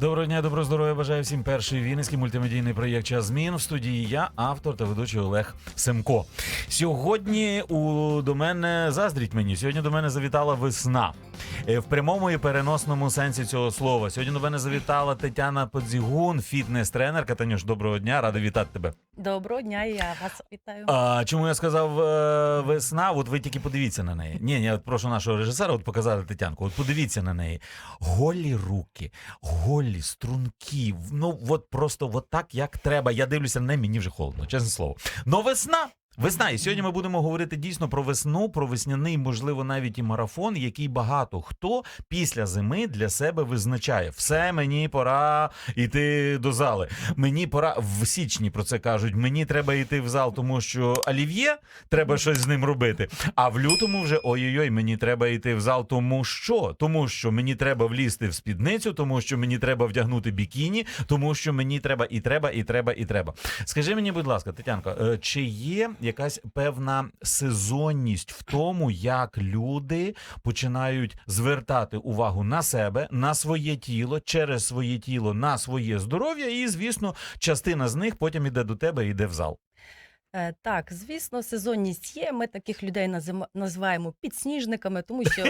Доброго дня, доброго здоров'я. Бажаю всім перший вінницький мультимедійний проєкт Час змін в студії. Я автор та ведучий Олег Семко. Сьогодні у до мене заздріть мені. Сьогодні до мене завітала весна. Е, В прямому і переносному сенсі цього слова. Сьогодні до мене завітала Тетяна Подзігун, фітнес-тренерка. Танюш, доброго дня, рада вітати тебе. Доброго дня, я вас вітаю. А чому я сказав е, весна? От ви тільки подивіться на неї. Ні, я прошу нашого режисера от показати Тетянку. От подивіться на неї. Голі руки, голі, струнки. Ну от просто от так, як треба. Я дивлюся на неї, мені вже холодно, чесне слово. Но весна. Весна, і сьогодні ми будемо говорити дійсно про весну, про весняний, можливо, навіть і марафон, який багато хто після зими для себе визначає. Все, мені пора йти до зали. Мені пора в січні про це кажуть. Мені треба йти в зал, тому що олів'є треба щось з ним робити. А в лютому вже ой-ой-ой, мені треба йти в зал, тому що? Тому що мені треба влізти в спідницю, тому що мені треба вдягнути бікіні, тому що мені треба і треба, і треба, і треба. Скажи мені, будь ласка, Тетянко, е, чи є якась певна сезонність в тому, як люди починають звертати увагу на себе, на своє тіло, через своє тіло, на своє здоров'я, і звісно, частина з них потім іде до тебе і йде в зал. Е, Так, звісно, сезонність є. Ми таких людей називаємо підсніжниками, тому що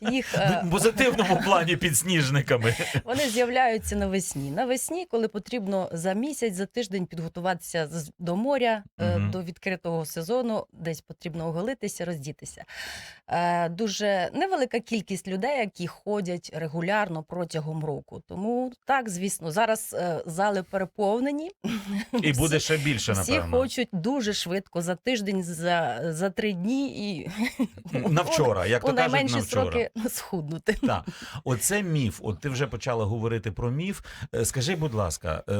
їх е, В позитивному плані підсніжниками. вони з'являються навесні. Навесні, коли потрібно за місяць, за тиждень підготуватися до моря, е, Мгм. до відкритого сезону, десь потрібно оголитися, роздітися. Е, Дуже невелика кількість людей, які ходять регулярно протягом року. Тому так, звісно, зараз е, зали переповнені. І буде ще більше, Всі напевно. Хочуть дуже швидко за тиждень, за, за три дні і На вчора, як у то кажуть, найменші на вчора. схуднути. Так, оце міф. От ти вже почала говорити про міф. Е, Скажи, будь ласка, е,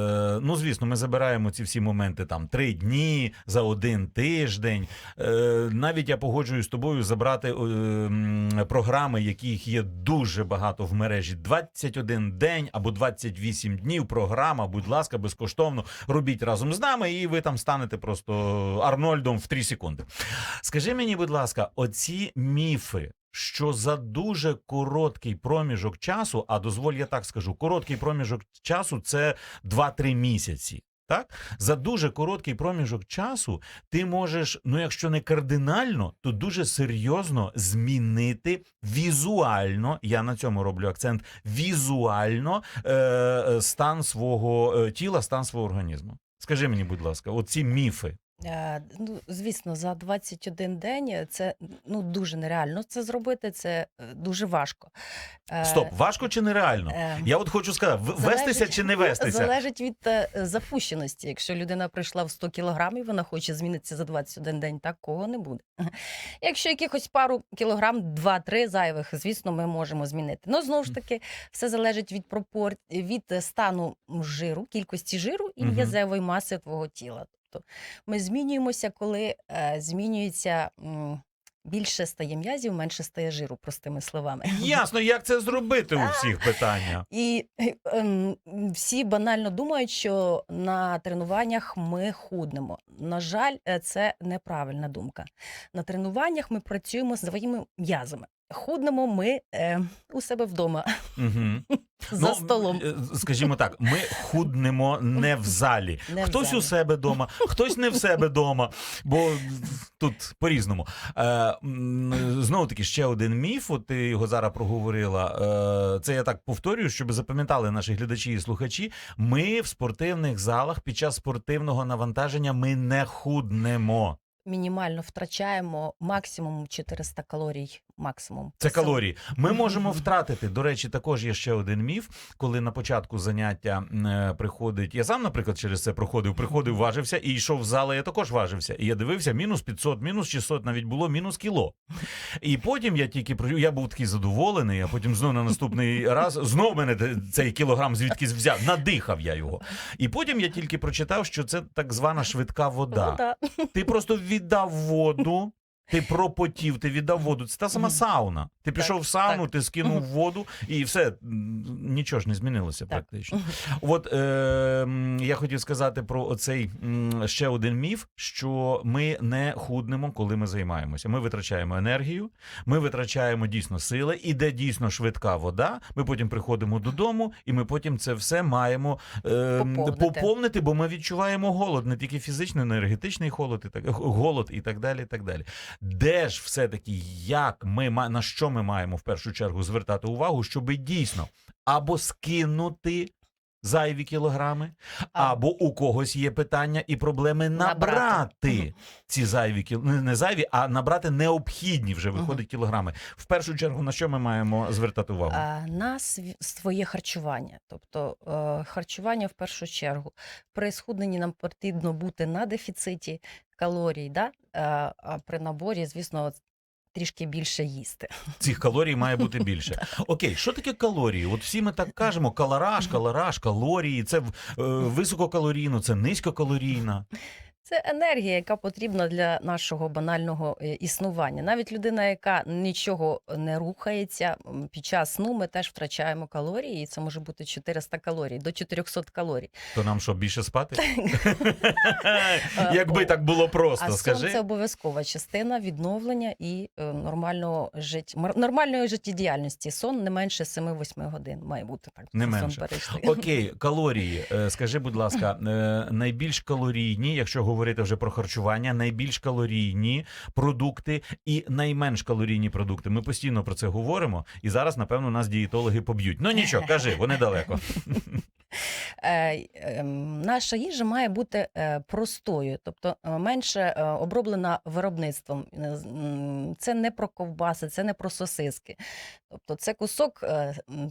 ну звісно, ми забираємо ці всі моменти там три дні за один тиждень. Е, навіть я погоджуюсь з тобою забрати е, програми, яких є дуже багато в мережі. 21 день або 28 днів. Програма, будь ласка, безкоштовно робіть разом з нами, і ви там станете просто Арнольдом в 3 секунди. Скажи мені, будь ласка, оці міфи. Що за дуже короткий проміжок часу, а дозволь я так скажу, короткий проміжок часу це 2-3 місяці. Так, за дуже короткий проміжок часу ти можеш, ну якщо не кардинально, то дуже серйозно змінити візуально. Я на цьому роблю акцент. Візуально е, е, стан свого е, тіла, стан свого організму. Скажи мені, будь ласка, оці міфи. Е, Ну, звісно, за 21 день це ну дуже нереально це зробити. Це е, дуже важко. Е, Стоп, важко чи нереально? е, Я от хочу сказати, залежить- вестися чи не вестися? Залежить від е, запущеності. Якщо людина прийшла в 100 кілограмів, вона хоче змінитися за 21 день, такого не буде. Якщо якихось пару кілограм, 2-3 зайвих, звісно, ми можемо змінити. Ну знову ж таки, все залежить від пропор... від е, стану жиру, кількості жиру і м'язевої маси твого тіла. Тобто ми змінюємося, коли е, змінюється. Більше стає м'язів, менше стає жиру, простими словами. Ясно, як це зробити у всіх питання. І ем, всі банально думають, що на тренуваннях ми худнемо. На жаль, е, це неправильна думка. На тренуваннях ми працюємо з своїми м'язами. Худнемо ми е, у себе вдома Угу. за столом. Скажімо так, ми худнемо не в залі. Не в хтось залі. у себе вдома, хтось не в себе вдома, бо тут по-різному. Е, знову таки, ще один міф. От ти його зараз проговорила. Е, це я так повторюю, щоб запам'ятали наші глядачі і слухачі. Ми в спортивних залах під час спортивного навантаження ми не худнемо. Мінімально втрачаємо максимум 400 калорій. Максимум Це калорії. Ми можемо втратити. До речі, також є ще один міф, коли на початку заняття е, приходить. Я сам, наприклад, через це проходив. Приходив, важився і йшов в зал, я також важився. І я дивився, мінус 500, мінус 600, навіть було мінус кіло. І потім я тільки я був такий задоволений, а потім знов на наступний раз знов мене цей кілограм звідкись взяв. Надихав я його. І потім я тільки прочитав, що це так звана швидка вода. Вода. Ти просто віддав воду. Ти пропотів, ти віддав воду. Це та сама сауна. Ти пішов в сауну, так. ти скинув воду, і все нічого ж не змінилося Так. практично. От е, я хотів сказати про оцей ще один міф, що ми не худнемо, коли ми займаємося. Ми витрачаємо енергію, ми витрачаємо дійсно сили, іде дійсно швидка вода. Ми потім приходимо додому, і ми потім це все маємо е, Поповнити. поповнити, бо ми відчуваємо голод, не тільки фізичний, енергетичний голод і так голод і так далі. І так далі. Де ж все-таки як ми на що ми маємо в першу чергу звертати увагу, щоб дійсно або скинути зайві кілограми, або у когось є питання і проблеми набрати, Набрати. ці зайві кіл... не зайві, а набрати необхідні вже виходить кілограми. В першу чергу на що ми маємо звертати увагу? На своє харчування. Тобто е, харчування в першу чергу. При схудненні нам потрібно бути на дефіциті калорій, да? Е, а при наборі, звісно, трішки більше їсти. Цих калорій має бути більше. Окей, що таке калорії? От всі ми так кажемо: калораж, калораж, калорії. Це е, висококалорійно, це низькокалорійно. Це енергія, яка потрібна для нашого банального е, існування. Навіть людина, яка нічого не рухається під час сну, ми теж втрачаємо калорії, і це може бути 400 калорій до 400 калорій. То нам що більше спати? Е, Якби так було просто, скажи. це обов'язкова частина відновлення і е, нормального нормальної життєдіяльності. Сон не менше 7-8 годин має бути так. Не менше. Окей, калорії. Скажи, будь ласка, найбільш калорійні, якщо говорити вже про харчування, найбільш калорійні продукти і найменш калорійні продукти. Ми постійно про це говоримо, і зараз, напевно, нас дієтологи поб'ють. Ну нічого, кажи, вони далеко. Е, ем, наша їжа має бути е, простою, тобто е, менше оброблена виробництвом. Це не про ковбаси, це не про сосиски. Тобто це кусок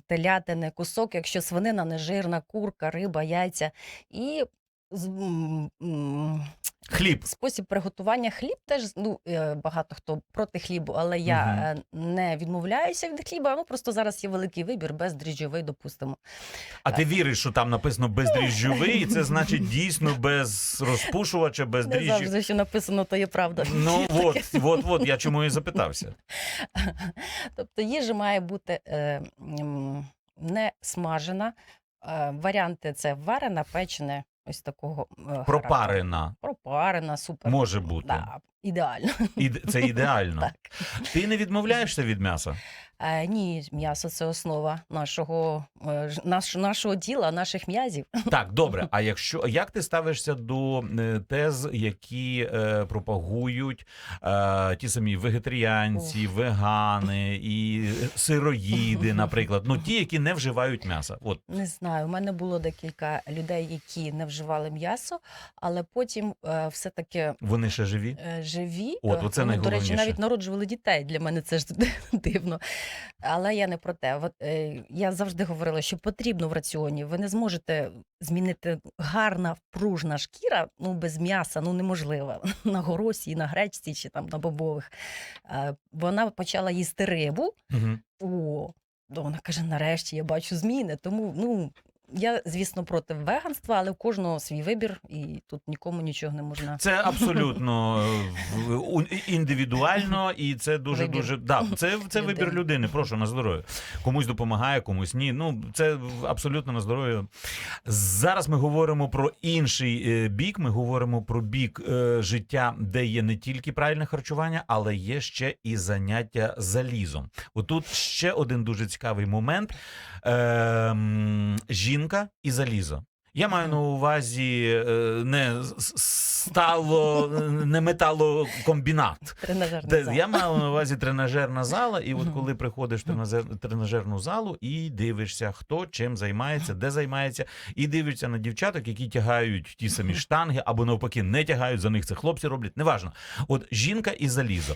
телятини, кусок, якщо свинина нежирна, курка, риба, яйця. І з- м, м, Хліб. спосіб приготування хліб теж ну е, багато хто проти хлібу, але я е, не відмовляюся від хліба. Ну просто зараз є великий вибір бездріжджовий, допустимо. А ти віриш, що там написано бездріжджовий, і це значить дійсно без розпушувача, без Не дріжджів? завжди, що написано, то є правда. Ну от, от, от, я чому і запитався. Тобто їжа має бути е, м, не смажена. Е, варіанти це варена, печене, ось такого е, характеру. Пропарена Пропарена, супер. може бути. Да, ідеально. І це ідеально. Так. Ти не відмовляєшся від м'яса? Ні, м'ясо це основа нашого, е, наш, нашого тіла, наших м'язів. Так, добре. А якщо як ти ставишся до е, тез, які е, пропагують е, ті самі вегетаріанці, вегани і сироїди, наприклад, ну ті, які не вживають м'яса? От Не знаю, у мене було декілька людей, які не вживали м'ясо, але потім е, все-таки вони ще живі? е, живі. От, Е, оце вони, До речі, навіть народжували дітей. Для мене це ж дивно. Але я не про те. Е, я завжди говорила, що потрібно в раціоні. Ви не зможете змінити гарна пружна шкіра ну, без м'яса, ну неможливо. На горосі, на гречці чи там на бобових. Е, вона почала їсти рибу. Угу. О, вона каже: нарешті я бачу зміни. Тому ну. Я, звісно, проти веганства, але у кожного свій вибір, і тут нікому нічого не можна. Це абсолютно е, в- індивідуально, і це дуже Вибір. дуже да, це, це вибір Людини. Прошу на здоров'я. Комусь допомагає, комусь ні. Ну це абсолютно на здоров'я. Зараз ми говоримо про інший е, бік. Ми говоримо про бік е, життя, де є не тільки правильне харчування, але є ще і заняття залізом. Отут ще один дуже цікавий момент: Ем, жінка і залізо. Я маю на увазі е, не стало, не металокомбінат. Тренажерний Де, зал. я маю на увазі тренажерна зала, і от коли приходиш в тренажер- тренажерну залу і дивишся, хто чим займається, де займається, і дивишся на дівчаток, які тягають ті самі штанги, або навпаки, не тягають за них це хлопці роблять. Неважно. От жінка і залізо.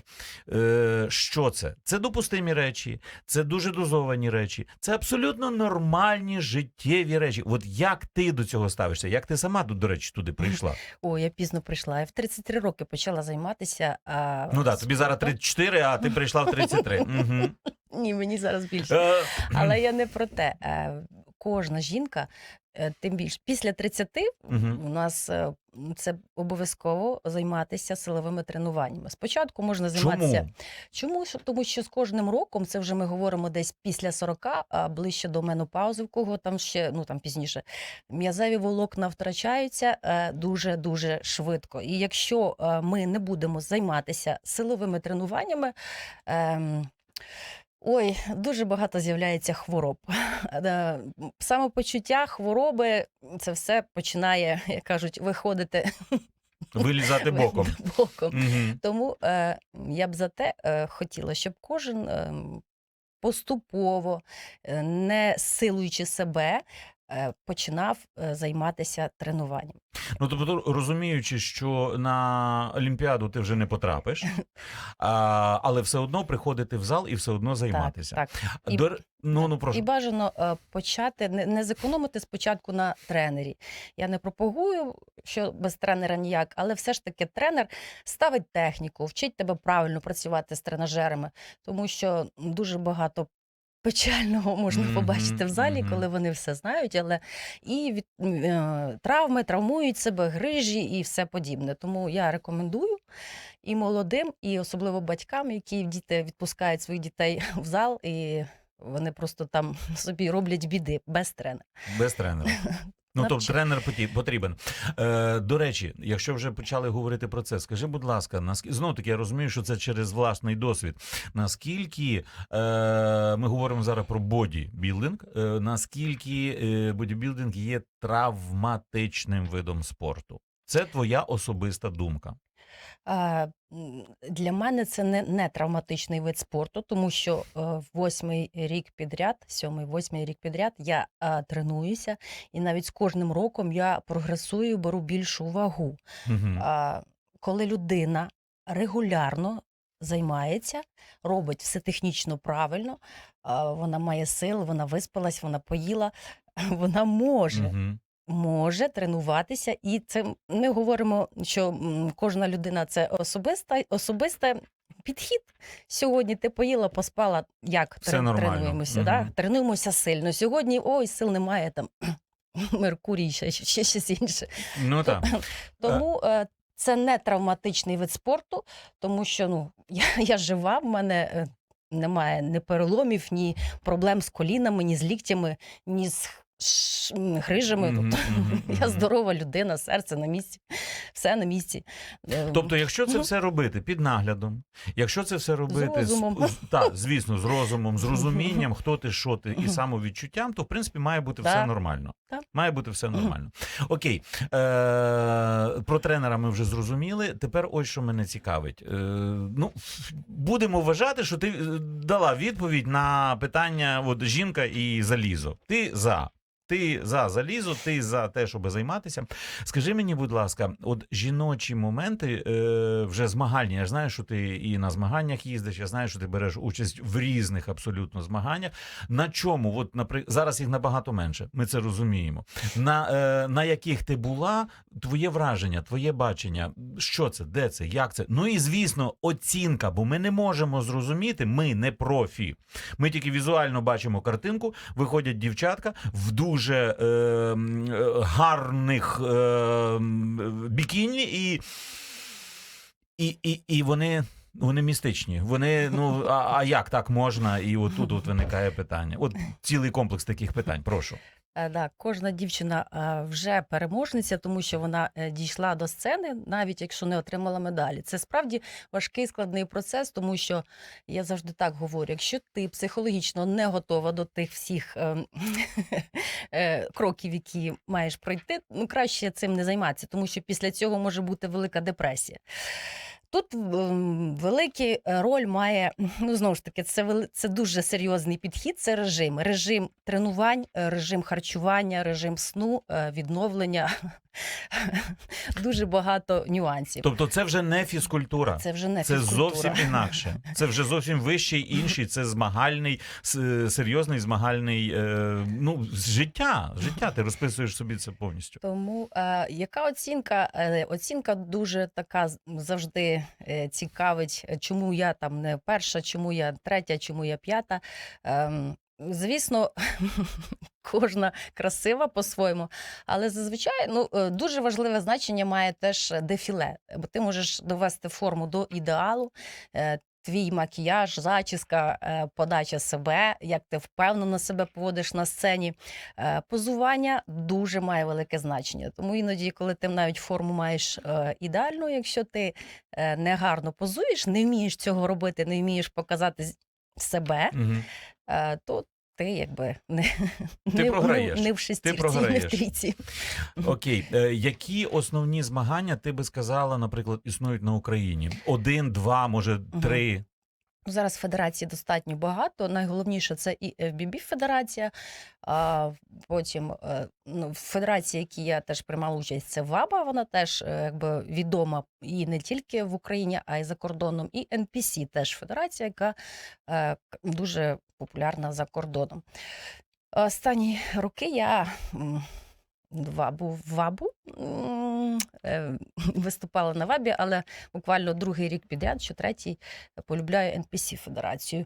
Е, що це? Це допустимі речі, це дуже дозовані речі, це абсолютно нормальні життєві речі. От як ти до цього ставишся? Як ти сама до речі туди прийшла? О, я пізно прийшла. Я в 33 роки почала займатися. А, Ну так, тобі зараз спортом. 34, а ти прийшла в 33. Угу. Ні, мені зараз більше. Е, Але я не про те. Кожна жінка, е, тим більше після 30 Мгм. у нас е, це обов'язково займатися силовими тренуваннями. Спочатку можна займатися. Чому? Чому? Тому що з кожним роком, це вже ми говоримо десь після 40, а ближче до менопаузи, в кого там ще, ну там пізніше, м'язеві волокна втрачаються е, дуже-дуже швидко. І якщо е, ми не будемо займатися силовими тренуваннями, ем, Ой, дуже багато з'являється хвороб. Самопочуття, хвороби це все починає, як кажуть, виходити Вилізати боком. боком. Угу. Тому е, я б за те е, хотіла, щоб кожен е, поступово, е, не силуючи себе, починав е, займатися тренуванням. Ну тобто, розуміючи, що на Олімпіаду ти вже не потрапиш, а, але все одно приходити в зал і все одно займатися. Так, так. І- До р- ну, ну прошу. І бажано е, почати не, не зекономити спочатку на тренері. Я не пропагую, що без тренера ніяк, але все ж таки тренер ставить техніку, вчить тебе правильно працювати з тренажерами, тому що дуже багато. Печального можна побачити в залі, коли вони все знають, але і від е, травми, травмують себе, грижі і все подібне. Тому я рекомендую і молодим, і особливо батькам, які діти відпускають своїх дітей в зал, і вони просто там собі роблять біди без тренера. Без тренера. Ну, тобто тренер потрібен. Е, до речі, якщо вже почали говорити про це, скажи, будь ласка, наскільки знову таки я розумію, що це через власний досвід. Наскільки е, ми говоримо зараз про бодібілдинг, е, наскільки е, бодібілдинг є травматичним видом спорту? Це твоя особиста думка. Для мене це не, не травматичний вид спорту, тому що е, восьмий рік підряд, сьомий, восьмий рік підряд я а, тренуюся, і навіть з кожним роком я прогресую, беру більшу вагу. А, коли людина регулярно займається, робить все технічно правильно, вона має сил, вона виспалась, вона поїла, вона може. Мгм. Може тренуватися, і це ми говоримо, що кожна людина це особиста, особиста підхід. Сьогодні ти поїла, поспала. Як Все тренуємося? Да? Тренуємося сильно. Сьогодні ой, сил немає там. Меркурій, ще, ще щось інше. Ну так. Тому е, це не травматичний вид спорту, тому що ну, я, я жива, в мене е, немає ні переломів, ні проблем з колінами, ні з ліктями, ні з грижами. Мгм, Тобто, мгм, я здорова людина, серце на місці, все на місці. Е, Тобто, якщо це все робити під наглядом, якщо це все робити розумом. з, та, звісно, з розумом, з розумінням, хто ти, що ти, і самовідчуттям, то в принципі має бути все нормально. Так. Має бути все нормально. Окей, е, про тренера ми вже зрозуміли. Тепер ось що мене цікавить. Е, ну, будемо вважати, що ти е, дала відповідь на питання: от жінка і залізо. Ти за. Ти за залізо, ти за те, щоб займатися. Скажи мені, будь ласка, от жіночі моменти е, вже змагальні. Я знаю, що ти і на змаганнях їздиш. Я знаю, що ти береш участь в різних абсолютно змаганнях. На чому? От напри... зараз їх набагато менше. Ми це розуміємо. На, е, на яких ти була, твоє враження, твоє бачення, що це, де це, як це? Ну і звісно, оцінка, бо ми не можемо зрозуміти, ми не профі. Ми тільки візуально бачимо картинку, виходять дівчатка в дуже е, м, е, гарних е, бікіні, і, і, і, і вони. Вони містичні. Вони, ну а, а як так можна? І отут от виникає питання. От цілий комплекс таких питань. Прошу. Е, Да, кожна дівчина е, вже переможниця, тому що вона е, дійшла до сцени, навіть якщо не отримала медалі. Це справді важкий складний процес, тому що я завжди так говорю: якщо ти психологічно не готова до тих всіх е, е, кроків, які маєш пройти, ну краще цим не займатися, тому що після цього може бути велика депресія. Тут велику е, роль має, ну знову ж таки, це це дуже серйозний підхід. Це режим, режим тренувань, е, режим харчування, режим сну, е, відновлення. Дуже багато нюансів. Тобто, це вже не фізкультура. Це вже не Це фізкультура. зовсім інакше. Це вже зовсім вищий інший. Це змагальний, серйозний змагальний е, ну, життя. Життя. Ти розписуєш собі це повністю. Тому е, яка оцінка? Е, оцінка дуже така завжди е, цікавить, е, чому я там не перша, чому я третя, чому я п'ята. Ем, звісно, кожна красива по-своєму. Але зазвичай ну, е, дуже важливе значення має теж дефіле, бо ти можеш довести форму до ідеалу. е, Твій макіяж, зачіска, е, подача себе, як ти впевнено себе поводиш на сцені. Позування дуже має велике значення. Тому іноді, коли ти навіть форму маєш ідеальну, якщо ти негарно позуєш, не вмієш цього робити, не вмієш показати себе, Мгм. Е, то ти якби не, Ти не, програєш. не, в шестірці, не в трійці. Окей, е, які основні змагання ти би сказала, наприклад, існують на Україні? Один, два, може, три. Зараз федерацій достатньо багато. Найголовніше це і FBB федерація. А потім е, ну, в федерації, які я теж приймала участь, це ВАБА. Вона теж е, якби відома і не тільки в Україні, а й за кордоном. І NPC теж федерація, яка е, дуже популярна за кордоном. Останні роки я м, вабу, вабу м, е, виступала на вабі, але буквально другий рік підряд, що третій, полюбляю NPC Федерацію.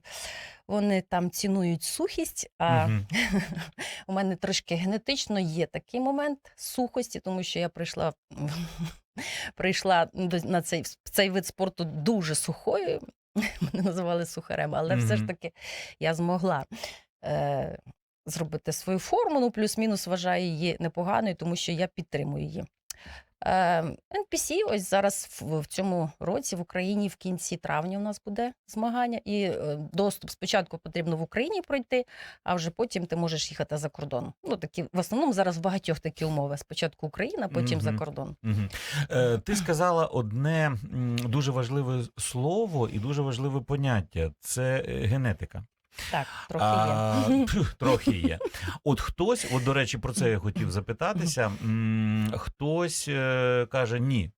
Вони там цінують сухість, а Мгм. у мене трошки генетично є такий момент сухості, тому що я прийшла, прийшла на цей, цей вид спорту дуже сухою. Мене називали сухарем, але все ж таки я змогла. Е, Зробити свою форму, ну плюс-мінус вважаю її непоганою, тому що я підтримую її. NPC ось зараз в, в цьому році в Україні в кінці травня у нас буде змагання, і е, доступ спочатку потрібно в Україні пройти, а вже потім ти можеш їхати за кордон. Ну такі в основному зараз в багатьох такі умови. Спочатку Україна, потім за кордон. Мгм. Е, ти сказала одне дуже важливе слово і дуже важливе поняття це е, генетика. Так, трохи. А, є. трохи є. От хтось, от до речі, про це я хотів запитатися. М, Хтось е, каже: ні.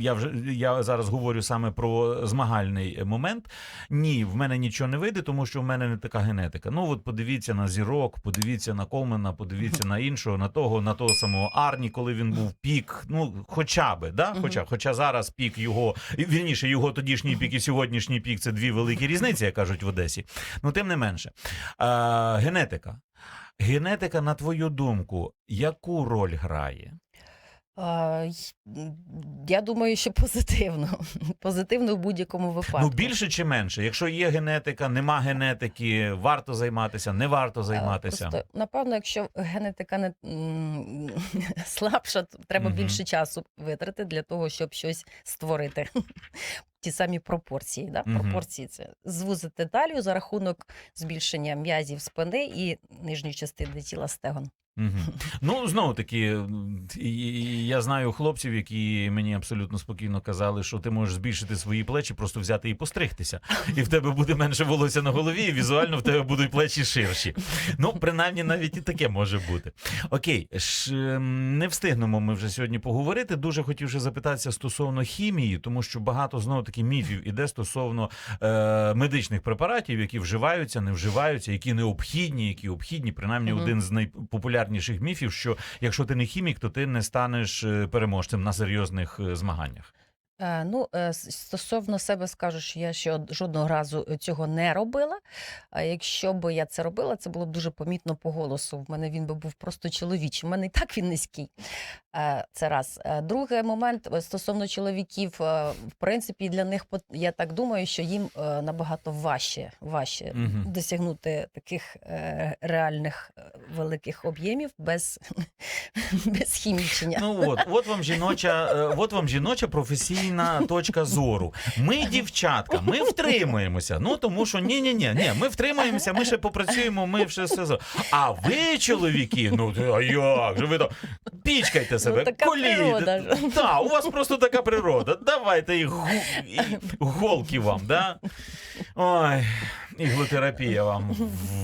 Я вже я зараз говорю саме про змагальний момент. Ні, в мене нічого не вийде, тому що в мене не така генетика. Ну от подивіться на зірок, подивіться на Колмена, подивіться на іншого, на того, на того самого Арні, коли він був пік. Ну, хоча би, да? Хоча, хоча зараз пік його, і, вірніше, його тодішній пік і сьогоднішній пік це дві великі різниці, як кажуть в Одесі. Ну, тим не менше. А, генетика. Генетика, на твою думку, яку роль грає? Я думаю, що позитивно. Позитивно в будь-якому випадку. Ну, більше чи менше? Якщо є генетика, нема генетики, варто займатися, не варто Е, займатися. Просто, напевно, якщо генетика не слабша, то треба Мгм. більше часу витрати для того, щоб щось створити. Ті самі пропорції. Да? Мгм. Пропорції це звузити талію за рахунок збільшення м'язів спини і нижньої частини тіла стегон. Ну, знову таки, я знаю хлопців, які мені абсолютно спокійно казали, що ти можеш збільшити свої плечі, просто взяти і постригтися. І в тебе буде менше волосся на голові, і візуально в тебе будуть плечі ширші. Ну, принаймні, навіть і таке може бути. Окей, ж, ем, не встигнемо ми вже сьогодні поговорити. Дуже хотів ще запитатися стосовно хімії, тому що багато знову таки міфів іде стосовно е, медичних препаратів, які вживаються, не вживаються, які необхідні, які обхідні. Принаймні, один з найпопулярніших міфів, що якщо ти не хімік, то ти не станеш е, переможцем на серйозних е, змаганнях. Е, Ну, стосовно себе скажу, що я ще жодного разу цього не робила. А якщо б я це робила, це було б дуже помітно по голосу. В мене він би був просто чоловічий. У мене і так він низький. Е, Це раз. Е, Другий момент е, стосовно чоловіків, в принципі, для них я так думаю, що їм набагато важче, важче Мгм. досягнути таких реальних великих об'ємів без, без хімічення. Ну от, от вам жіноча, от вам жіноча професійна точка зору. Ми, дівчатка, ми втримуємося. Ну тому що ні, ні, ні, ні, ми втримаємося, ми ще попрацюємо, ми ще все. А ви, чоловіки, ну а як же ви то пічкайте себе, така природа колійте. Так, у вас просто така природа. Давайте і, гу, і голки вам, да? Ой, іглотерапія вам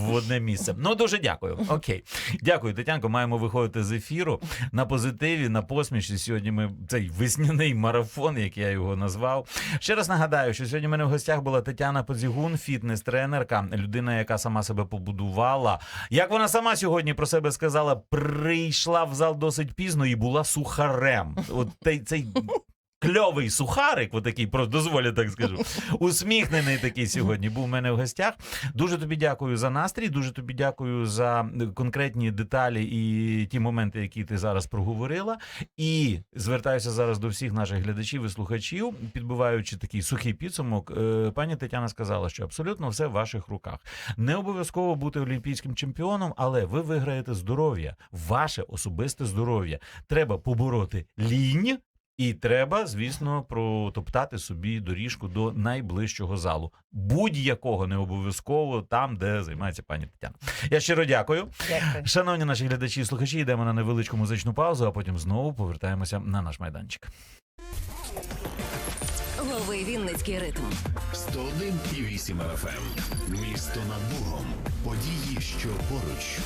в одне місце. Ну дуже дякую. Окей, дякую, Тетянко. Маємо виходити з ефіру на позитиві, на посмішці. Сьогодні ми цей весняний марафон, як я його назвав. Ще раз нагадаю, що сьогодні в мене в гостях була Тетяна Подзігун, фітнес-тренерка, людина, яка сама себе побудувала. Як вона сама сьогодні про себе сказала, прийшла в зал досить пізно і була сухарем. От цей, Кльовий сухарик, отакий, просто дозволю так скажу. Усміхнений такий сьогодні був у мене в гостях. Дуже тобі дякую за настрій, дуже тобі дякую за конкретні деталі і ті моменти, які ти зараз проговорила. І звертаюся зараз до всіх наших глядачів і слухачів, підбиваючи такий сухий підсумок. Е, Пані Тетяна сказала, що абсолютно все в ваших руках. Не обов'язково бути олімпійським чемпіоном, але ви виграєте здоров'я, ваше особисте здоров'я. Треба побороти лінь. І треба, звісно, протоптати собі доріжку до найближчого залу, будь-якого не обов'язково там, де займається пані Тетяна. Я щиро дякую. Дякую. Шановні наші глядачі і слухачі, йдемо на невеличку музичну паузу, а потім знову повертаємося на наш майданчик. Лови Вінницький ритм. 101,8 FM. Місто над Богом. Події, що поруч.